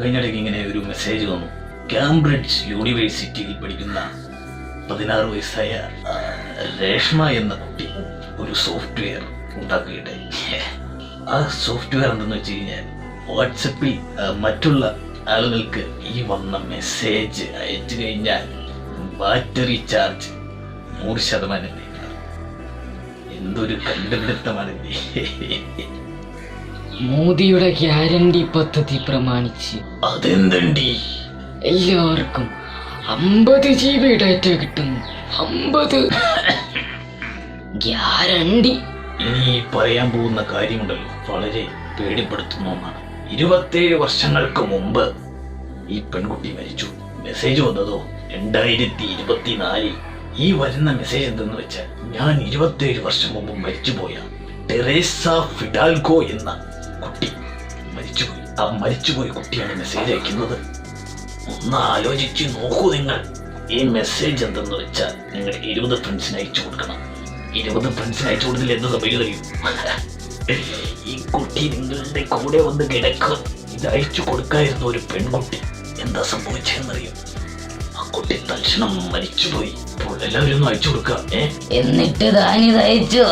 കഴിഞ്ഞിടയ്ക്ക് ഇങ്ങനെ ഒരു മെസ്സേജ് വന്നു. കാംബ്രിഡ്ജ് യൂണിവേഴ്സിറ്റിയിൽ പഠിക്കുന്ന പതിനാറ് വയസ്സായ രേഷ്മ എന്ന കുട്ടി ഒരു സോഫ്റ്റ്വെയർ ഉണ്ടാക്കുകയുണ്ടായി. ആ സോഫ്റ്റ്വെയർ എന്തെന്ന് വെച്ച് കഴിഞ്ഞാൽ വാട്സപ്പിൽ മറ്റുള്ള ആളുകൾക്ക് ഈ വന്ന മെസ്സേജ് അയച്ചു കഴിഞ്ഞാൽ ബാറ്ററി ചാർജ് നൂറ് ശതമാനം. എന്തൊരു കണ്ടുപിടുത്തമാണിത്. മോദിയുടെ ഗ്യാരണ്ടി പദ്ധതി പ്രമാണിച്ച് അതെന്തണ്ടി? എല്ലാവർക്കും അമ്പത് ജി ബി ഡാറ്റ കിട്ടും. അമ്പത്. ഗ്യാരണ്ടി. ഇനി പറയാൻ പോകുന്ന കാര്യമുണ്ടല്ലോ വളരെ പേടിപ്പെടുത്തുന്ന ഒന്നാണ്. ഇരുപത്തേഴ് വർഷങ്ങൾക്ക് മുമ്പ് ഈ പെൺകുട്ടി മരിച്ചു. മെസ്സേജ് വന്നതോ? രണ്ടായിരത്തി ഇരുപത്തിനാലിൽ ഈ വരുന്ന മെസ്സേജ് എന്തെന്ന് വെച്ചാൽ ഞാൻ ഇരുപത്തേഴ് വർഷം മുമ്പ് മരിച്ചുപോയ ടെറേസ ഫിഡാൽഗോ എന്ന മരിച്ചുപോയി. ആ മരിച്ചുപോയ കുട്ടിയാണ് മെസ്സേജ് അയക്കുന്നത്. ഒന്ന് ആലോചിച്ച് നോക്കൂ നിങ്ങൾ. ഈ മെസ്സേജ് എന്തെന്ന് വെച്ചാൽ നിങ്ങൾ ഇരുപത് ഫ്രണ്ട്സിന് അയച്ചു കൊടുക്കണം. ഇരുപത് ഫ്രണ്ട്സിന് അയച്ചു കൊടുത്തില്ല എന്ത് സംഭവിക്കും ഈ കുട്ടി നിങ്ങളുടെ കൂടെ വന്ന് കിടക്കും. ഇത് അയച്ചു കൊടുക്കായിരുന്ന ഒരു പെൺകുട്ടി. എന്താ സംഭവിച്ചതെന്നറിയും? ആ കുട്ടി തൽക്ഷണം മരിച്ചുപോയി. ഇപ്പോൾ എല്ലാവരും ഒന്ന് അയച്ചു കൊടുക്കുക. എന്നിട്ട് താനിത് അയച്ചോ.